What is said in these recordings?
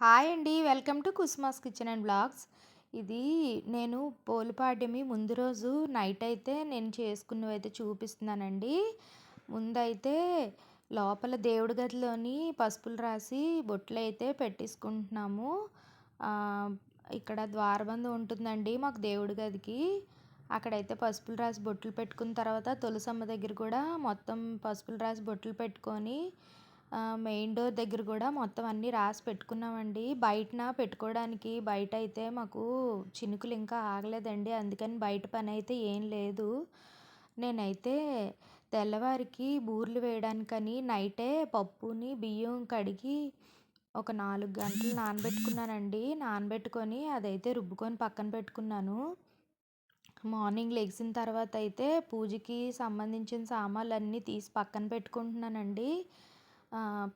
Hi అండి. Welcome to Kusuma's kitchen and blogs. ఇది నేను పోలిపాడ్యమి ముందు రోజు నైట్ అయితే నేను చేసుకున్నవి అయితే చూపిస్తున్నానండి. ముందైతే లోపల దేవుడి గదిలోని పసుపులు రాసి బొట్లు అయితే పెట్టేసుకుంటున్నాము ఇక్కడ ద్వారబంధం ఉంటుందండి మాకు దేవుడి గదికి. అక్కడైతే పసుపులు రాసి బొట్లు పెట్టుకున్న తర్వాత తులసమ్మ దగ్గర కూడా మొత్తం పసుపులు రాసి బొట్లు పెట్టుకొని మెయిన్ డోర్ దగ్గర కూడా మొత్తం అన్నీ రాసి పెట్టుకున్నామండి. బయటన పెట్టుకోవడానికి? బయట అయితే మాకు చినుకులు ఇంకా ఆగలేదండి. అందుకని బయట పని అయితే ఏం లేదు. నేనైతే తెల్లవారికి బూర్లు వేయడానికని నైటే పప్పుని బియ్యం కడిగి ఒక నాలుగు గంటలు నానబెట్టుకున్నానండి. నానబెట్టుకొని అదైతే రుబ్బుకొని పక్కన పెట్టుకున్నాను. మార్నింగ్ లెగిసిన తర్వాత అయితే పూజకి సంబంధించిన సామాన్లు అన్నీ తీసి పక్కన పెట్టుకుంటున్నానండి.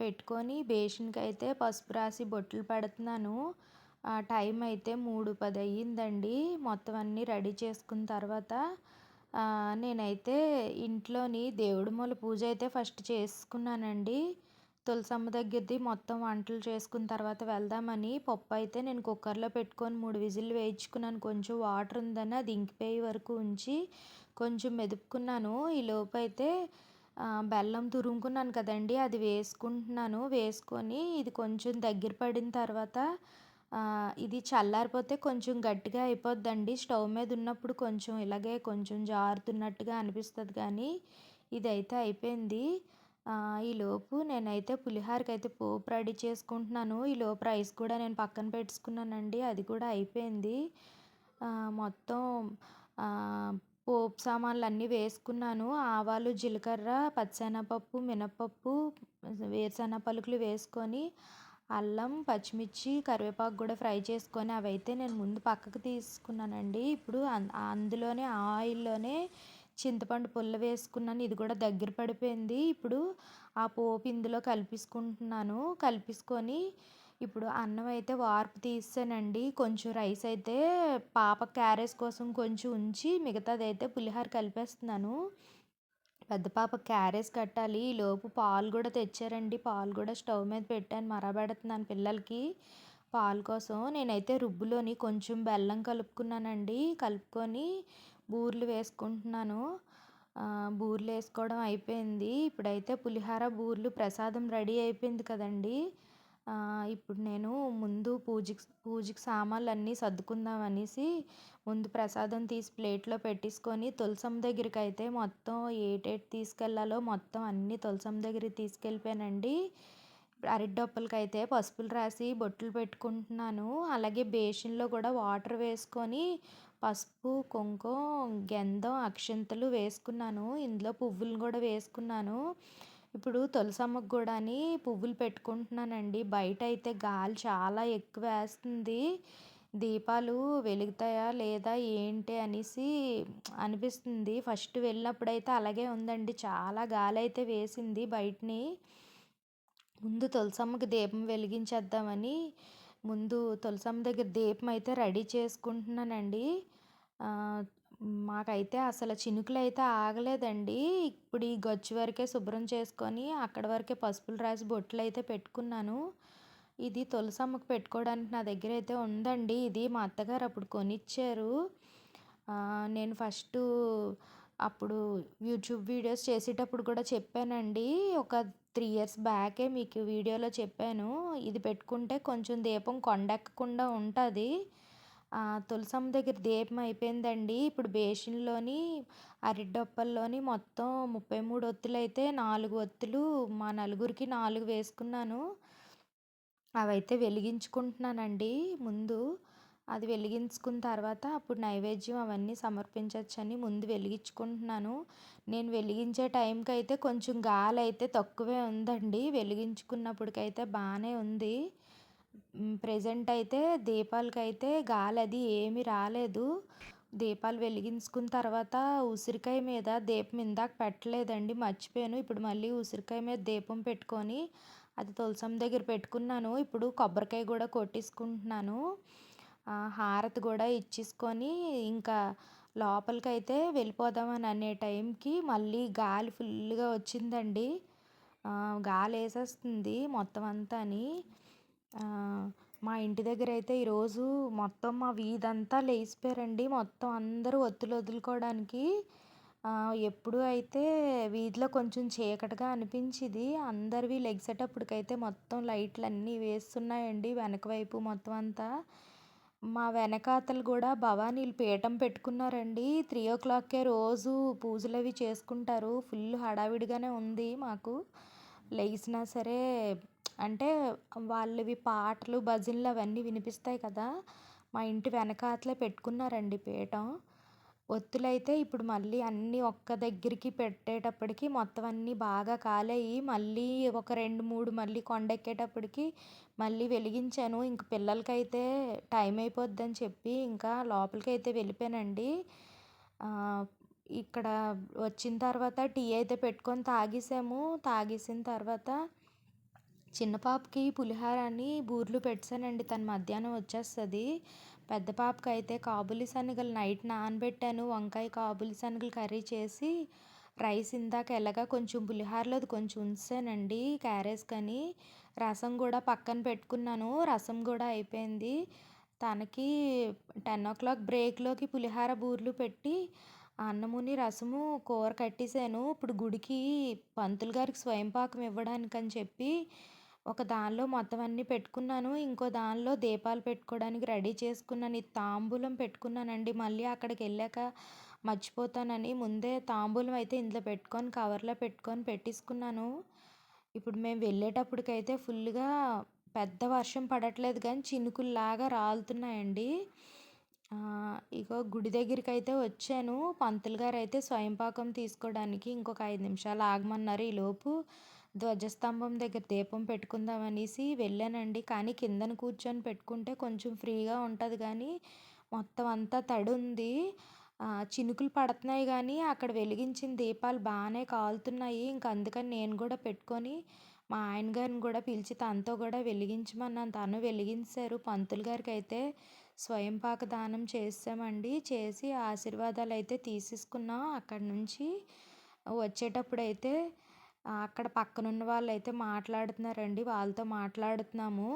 పెట్టుకొని బేషన్కి అయితే పసుపు రాసి బొట్లు పెడుతున్నాను. టైం అయితే మూడు పది అయ్యిందండి. మొత్తం అన్నీ రెడీ చేసుకున్న తర్వాత నేనైతే ఇంట్లోని దేవుడి మూల పూజ అయితే ఫస్ట్ చేసుకున్నానండి. తులసమ్మ దగ్గరది మొత్తం వంటలు చేసుకున్న తర్వాత వెళ్దామని పప్పు అయితే నేను కుక్కర్లో పెట్టుకొని మూడు విజిల్లు వేయించుకున్నాను. కొంచెం వాటర్ ఉందని అది ఇంకిపోయే వరకు ఉంచి కొంచెం మెదుపుకున్నాను. ఈ లోపు అయితే బెల్లం తురుముకున్నాను కదండి అది వేసుకుంటున్నాను. వేసుకొని ఇది కొంచెం దగ్గర పడిన తర్వాత ఇది చల్లారిపోతే కొంచెం గట్టిగా అయిపోద్దండి. స్టవ్ మీద ఉన్నప్పుడు కొంచెం ఇలాగే కొంచెం జారుతున్నట్టుగా అనిపిస్తుంది కానీ ఇదైతే అయిపోయింది. ఈలోపు నేనైతే పులిహోరకి అయితే పోపు రెడీ చేసుకుంటున్నాను. ఈలోపు రైస్ కూడా నేను పక్కన పెట్టుకున్నానండి అది కూడా అయిపోయింది. మొత్తం పోపు సామాన్లు అన్నీ వేసుకున్నాను. ఆవాలు జీలకర్ర పచ్చెనగపప్పు మినపప్పు వేరుశనగ పలుకులు వేసుకొని అల్లం పచ్చిమిర్చి కరివేపాకు కూడా ఫ్రై చేసుకొని అవి అయితే నేను ముందు పక్కకు తీసుకున్నానండి. ఇప్పుడు అందులోనే ఆయిల్లోనే చింతపండు పుల్ల వేసుకున్నాను. ఇది కూడా దగ్గర పడిపోయింది. ఇప్పుడు ఆ పోపు ఇందులో కలిపేసుకుంటున్నాను. కలిపేసుకొని ఇప్పుడు అన్నం అయితే వార్పు తీసానండి కొంచెం రైస్ అయితే పాప క్యారేజ్ కోసం కొంచెం ఉంచి మిగతాది అయితే పులిహోర కలిపేస్తున్నాను. పెద్ద పాప క్యారేజ్ కట్టాలి. ఈలోపు పాలు కూడా తెచ్చారండి. పాలు కూడా స్టవ్ మీద పెట్టాను మరబెడుతున్నాను పిల్లలకి పాలు కోసం. నేనైతే రుబ్బులోని కొంచెం బెల్లం కలుపుకున్నానండి. కలుపుకొని బూర్లు వేసుకుంటున్నాను. బూర్లు వేసుకోవడం అయిపోయింది. ఇప్పుడైతే పులిహార బూర్లు ప్రసాదం రెడీ అయిపోయింది కదండి. ఇప్పుడు నేను ముందు పూజకి పూజకి సామాన్లు అన్నీ సర్దుకుందాం అనేసి ముందు ప్రసాదం తీసి ప్లేట్లో పెట్టేసుకొని తులసమ్మ దగ్గరికి అయితే మొత్తం ఏటేటి తీసుకెళ్ళాలో మొత్తం అన్నీ తులసమ్మ దగ్గరికి తీసుకెళ్ళిపోయానండి. అరటిడొప్పలకి అయితే పసుపులు రాసి బొట్లు పెట్టుకుంటున్నాను. అలాగే బేషన్లో కూడా వాటర్ వేసుకొని పసుపు కుంకుమ గంధం అక్షింతలు వేసుకున్నాను. ఇందులో పువ్వులు కూడా వేసుకున్నాను. ఇప్పుడు తులసమ్మకు కూడా పువ్వులు పెట్టుకుంటున్నానండి. బయట అయితే గాలి చాలా ఎక్కువ వేస్తుంది దీపాలు వెలుగుతాయా లేదా ఏంటి అనేసి అనిపిస్తుంది. ఫస్ట్ వెళ్ళినప్పుడైతే అలాగే ఉందండి. చాలా గాలి అయితే వేసింది బయటని. ముందు తులసమ్మకి దీపం వెలిగించేద్దామని ముందు తులసమ్మ దగ్గర దీపం అయితే రెడీ చేసుకుంటున్నానండి. మాకైతే అసలు చినుకులు అయితే ఆగలేదండి. ఇప్పుడు ఈ గచ్చు వరకే శుభ్రం చేసుకొని అక్కడ వరకే పసుపులు రాసి బొట్లు అయితే పెట్టుకున్నాను. ఇది తులసమ్మకు పెట్టుకోవడానికి నా దగ్గర అయితే ఉందండి. ఇది మా అత్తగారు అప్పుడు కొనిచ్చారు. నేను ఫస్ట్ అప్పుడు యూట్యూబ్ వీడియోస్ చేసేటప్పుడు కూడా చెప్పానండి. ఒక త్రీ ఇయర్స్ బ్యాకే మీకు వీడియోలో చెప్పాను. ఇది పెట్టుకుంటే కొంచెం దీపం కొండెక్కకుండా ఉంటుంది. తులసమ్మ దగ్గర దీపం అయిపోయిందండి. ఇప్పుడు బేషన్లోని అరటిడొప్పల్లోని మొత్తం ముప్పై మూడు ఒత్తులు అయితే నాలుగు ఒత్తులు మా నలుగురికి నాలుగు వేసుకున్నాను. అవైతే వెలిగించుకుంటున్నానండి. ముందు అది వెలిగించుకున్న తర్వాత అప్పుడు నైవేద్యం అవన్నీ సమర్పించవచ్చని ముందు వెలిగించుకుంటున్నాను. నేను వెలిగించే టైంకి అయితే కొంచెం గాలి అయితే తక్కువే ఉందండి. వెలిగించుకున్నప్పటికైతే బాగానే ఉంది. ప్రజెంట్ అయితే దీపాలకైతే గాలి అది ఏమీ రాలేదు. దీపాలు వెలిగించుకున్న తర్వాత ఉసిరికాయ మీద దీపం ఇందాక పెట్టలేదండి మర్చిపోయాను. ఇప్పుడు మళ్ళీ ఉసిరికాయ మీద దీపం పెట్టుకొని అది తులసం దగ్గర పెట్టుకున్నాను. ఇప్పుడు కొబ్బరికాయ కూడా కొట్టేసుకుంటున్నాను. హారతి కూడా ఇచ్చేసుకొని ఇంకా లోపలికైతే వెళ్ళిపోదామని అనే టైంకి మళ్ళీ గాలి ఫుల్గా వచ్చిందండి. గాలి వేసేస్తుంది మొత్తం అంతా అని మా ఇంటి దగ్గర అయితే ఈరోజు మొత్తం మా వీధంతా లేచిపోయారండి. మొత్తం అందరూ ఒత్తులు వదులుకోవడానికి ఎప్పుడు అయితే వీధిలో కొంచెం చీకటిగా అనిపించింది అందరివి లెగ్సేటప్పటికైతే మొత్తం లైట్లు అన్నీ వేస్తున్నాయండి వెనక వైపు మొత్తం అంతా. మా వెనకాతలు కూడా భవానీలు పీఠం పెట్టుకున్నారండి. త్రీ ఓ క్లాక్కే రోజు పూజలు అవి చేసుకుంటారు. ఫుల్ హడావిడిగానే ఉంది మాకు. లేచినా సరే అంటే వాళ్ళవి పాటలు భజనలు అవన్నీ వినిపిస్తాయి కదా. మా ఇంటి వెనకాతలే పెట్టుకున్నారండి పీఠం. ఒత్తులైతే ఇప్పుడు మళ్ళీ అన్నీ ఒక్క దగ్గరికి పెట్టేటప్పటికి మొత్తం అన్నీ బాగా కాలేయి మళ్ళీ ఒక రెండు మూడు మళ్ళీ కొండెక్కేటప్పటికి మళ్ళీ వెలిగించాను. ఇంక పిల్లలకైతే టైం అయిపోద్దని చెప్పి ఇంకా లోపలికి అయితే వెళ్ళిపోయానండి ఇక్కడ వచ్చిన తర్వాత టీ అయితే పెట్టుకొని తాగేసాము. తాగేసిన తర్వాత చిన్న పాపకి పులిహోర అని బూర్లు పెట్టానండి. తను మధ్యాహ్నం వచ్చేస్తుంది. పెద్ద పాపకి అయితే కాబులి శనగలు నైట్ నానబెట్టాను. వంకాయ కాబులి శనగలు కర్రీ చేసి రైస్ ఇందాక ఎలాగా కొంచెం పులిహోరలో కొంచెం ఉంచానండి. క్యారేజ్ కానీ రసం కూడా పక్కన పెట్టుకున్నాను. రసం కూడా అయిపోయింది. తనకి టెన్ ఓ క్లాక్ బ్రేక్లోకి పులిహోర బూర్లు పెట్టి అన్నముని రసము కూర కట్టేసాను ఇప్పుడు గుడికి పంతులు గారికి స్వయంపాకం ఇవ్వడానికని చెప్పి ఒక దానిలో మొత్తం అన్నీ పెట్టుకున్నాను. ఇంకో దానిలో దీపాలు పెట్టుకోవడానికి రెడీ చేసుకున్నాను. ఇది తాంబూలం పెట్టుకున్నానండి. మళ్ళీ అక్కడికి వెళ్ళాక మర్చిపోతానని ముందే తాంబూలం అయితే ఇందులో పెట్టుకొని కవర్లో పెట్టుకొని పెట్టేసుకున్నాను. ఇప్పుడు మేము వెళ్ళేటప్పటికైతే ఫుల్గా పెద్ద వర్షం పడట్లేదు కానీ చినుకుల్లాగా రాలుతున్నాయండి. ఇగో గుడి దగ్గరికి అయితే వచ్చాను. పంతులు గారు అయితే స్వయంపాకం తీసుకోవడానికి ఇంకొక ఐదు నిమిషాలు ఆగమన్నారు ఈలోపు. ధ్వజస్తంభం దగ్గర దీపం పెట్టుకుందాం అనేసి వెళ్ళానండి. కానీ కిందన కూర్చొని పెట్టుకుంటే కొంచెం ఫ్రీగా ఉంటుంది కానీ మొత్తం అంతా తడి ఉంది చినుకులు పడుతున్నాయి కానీ అక్కడ వెలిగించిన దీపాలు బాగానే కాలుతున్నాయి. ఇంక అందుకని నేను కూడా పెట్టుకొని మా ఆయన గారిని కూడా పిలిచి తనతో కూడా వెలిగించమన్నాను. తను వెలిగించారు. పంతులు గారికి అయితే స్వయంపాక దానం చేసామండి. చేసి ఆశీర్వాదాలు అయితే తీసేసుకున్నాం. అక్కడి నుంచి వచ్చేటప్పుడు అయితే అక్కడ పక్కనున్న వాళ్ళు అయితే మాట్లాడుతున్నారండి. వాళ్ళతో మాట్లాడుతున్నాము.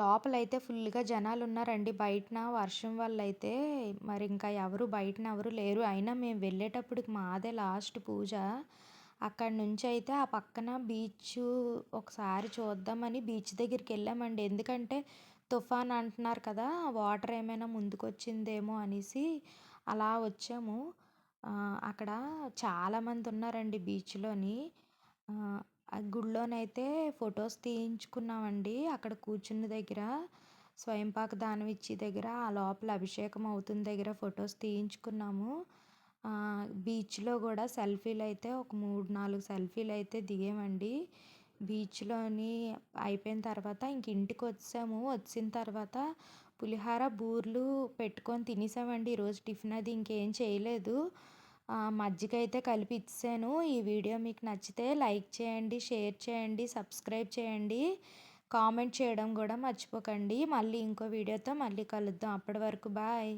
లోపలైతే ఫుల్గా జనాలు ఉన్నారండి బయటన వర్షం వల్ల అయితే మరి ఇంకా ఎవరు బయటన ఎవరు లేరు. అయినా మేము వెళ్ళేటప్పటికి మాదే లాస్ట్ పూజ. అక్కడి నుంచి అయితే ఆ పక్కన బీచ్ ఒకసారి చూద్దామని బీచ్ దగ్గరికి వెళ్ళామండి. ఎందుకంటే తుఫాన్ అంటున్నారు కదా వాటర్ ఏమైనా ముందుకు వచ్చిందేమో అనేసి అలా వచ్చాము. అక్కడ చాలామంది ఉన్నారండి బీచ్లోని. గుడిలోనైతే ఫొటోస్ తీయించుకున్నామండి. అక్కడ కూర్చున్న దగ్గర స్వయంపాక దానం ఇచ్చే దగ్గర ఆ లోపల అభిషేకం అవుతున్న దగ్గర ఫొటోస్ తీయించుకున్నాము. బీచ్లో కూడా సెల్ఫీలు అయితే ఒక మూడు నాలుగు సెల్ఫీలు అయితే దిగామండి. బీచ్లోని అయిపోయిన తర్వాత ఇంక ఇంటికి వచ్చాము వచ్చిన తర్వాత పులిహోర బూర్లు పెట్టుకొని తినేసామండి. ఈరోజు టిఫిన్ అది ఇంకేం చేయలేదు. మజ్జిగ అయితే కలిపి ఇచ్చాను ఈ వీడియో మీకు నచ్చితే లైక్ చేయండి షేర్ చేయండి సబ్స్క్రైబ్ చేయండి. కామెంట్ చేయడం కూడా మర్చిపోకండి. మళ్ళీ ఇంకో వీడియోతో మళ్ళీ కలుద్దాం. అప్పటి వరకు బాయ్.